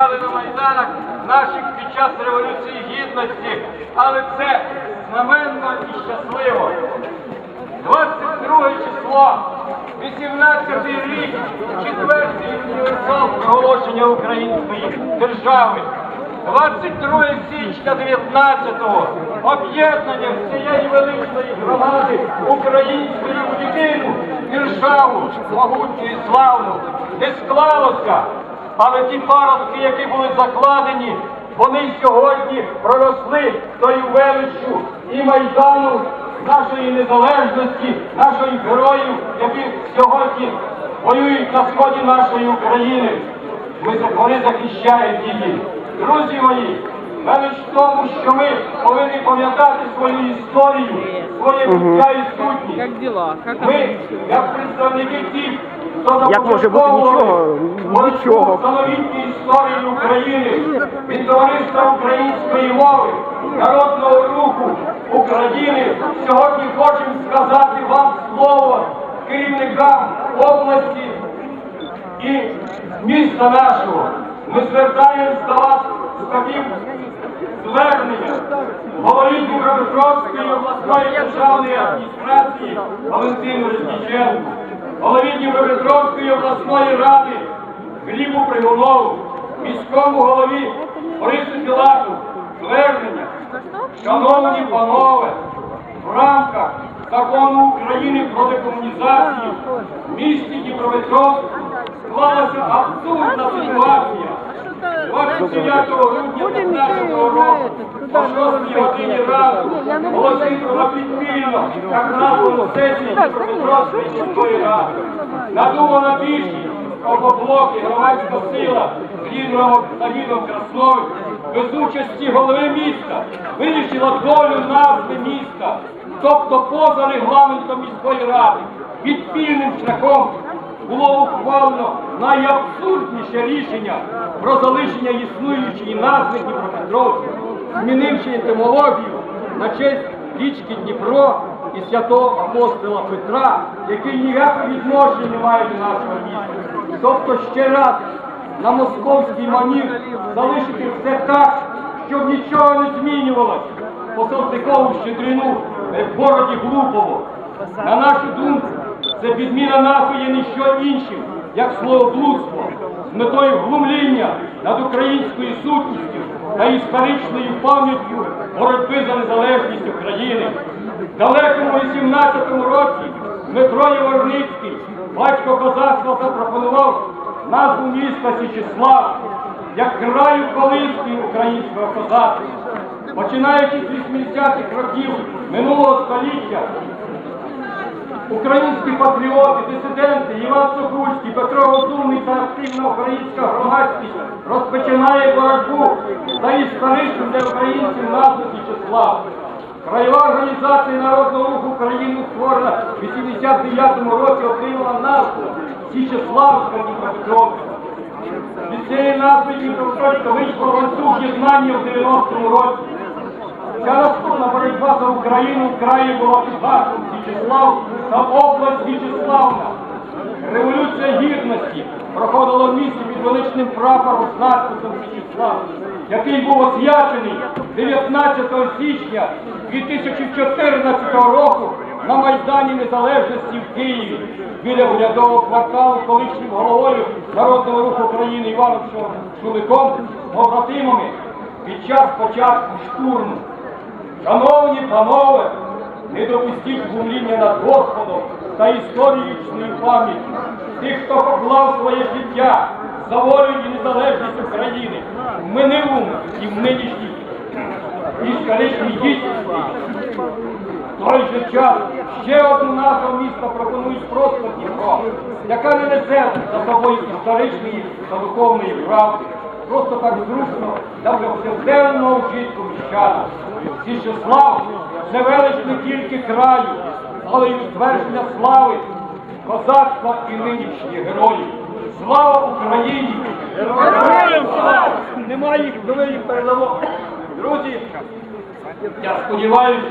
На майданах наших під час Революції Гідності, але це знаменно і щасливо. 22 число, 18 рік, четвертий універсал проголошення української держави. 22 січня 19-го об'єднання всієї величної громади української в єдину державу, могутню і славну, не склалося. Але ті паростки, які були закладені, вони сьогодні проросли тою величчю і майдану нашої незалежності, наших героїв, які сьогодні воюють на сході нашої України. Ми вони захищають її. Друзі мої, велич в тому, що ми повинні пам'ятати свою історію, своє життя і сутність. Ми, як представники тих, Як може бути нічого? Нічого. Встановітні історії України від товариства української мови, народного руху України. Сьогодні хочемо сказати вам слово керівникам області і міста нашого. Ми звертаємось до вас з таким зверненням голові Дніпропетровської обласної державної адміністрації Валентину Резніченку, голові Дніпропетровської обласної ради Глібу Пригунову, міському голові Борису Філату, звернення. Шановні панове, в рамках закону України про декомунізацію в місті Дніпропетровську склалася абсурдна ситуація. 29 грудня 15 року о 6 годині ранку оголосив підпільно як названу сесію Дніпропетровської міської ради. Надумана більшість Опоблоки, громадська сила з лідером Давідом Красновим без участі голови міста вирішила долю назви міста, тобто поза регламентом міської ради, підпільним шляхом було ухвалено найабсурдніше рішення про залишення існуючої назви Дніпропетровська, змінивши етимологію на честь річки Дніпро і святого апостола Петра, який ніякого відношення не має до нашого міста. Тобто ще раз на московський манір залишити все так, щоб нічого не змінювалося. По Салтикову щедрину е, в городі Глупово. На нашу думку, це підміна назви є не що іншим, як словоблудство з метою глумління над українською сутністю та історичною пам'яттю боротьби за незалежність України. В далекому 18-му році Дмитро Яворницький, батько козацтва, запропонував назву міста Січеслав як краю колиски українського козацтва. Починаючи з 80-х років минулого століття, Українські патріоти, дисиденти, Іван Сокульський, Петро Розумний та активна українська громадськість розпочинає боротьбу за історичну для українців назву Січеслав. Краєва організація Народного руху України створена в 89-му році отримала назву Січеславська Дніпропетровська. Від цієї назви Дніпропетровська вийшло ланцюг єднання в 90-му році. Ця наступна боротьба за Україну в краї була під гаслом Січеслав та область Січеславна. Революція гідності проходила в місті під величним прапором з надписом Січеслав, який був освячений 19 січня 2014 року на Майдані Незалежності в Києві біля урядового кварталу колишнім головою Народного руху України Іваном Шуликом з побратимами під час початку штурму. Шановні панове, допустіть глумління над Господом та історичною пам'яттю тих, хто поклав своє життя за волю і незалежність України в минулому і в нинішній історичній дійсності. В той же час ще одну назву міста пропонують просто Дніпро, яка не несе за собою історичної та духовної правди. Просто так зручно для повсякденного вжитку міщана. Січеслав це велич не тільки краю, але й утвердження слави, козацтва і нинішніх героїв. Слава Україні! Героям слава! Немає їх, ми їх передамо. Друзі, я сподіваюся.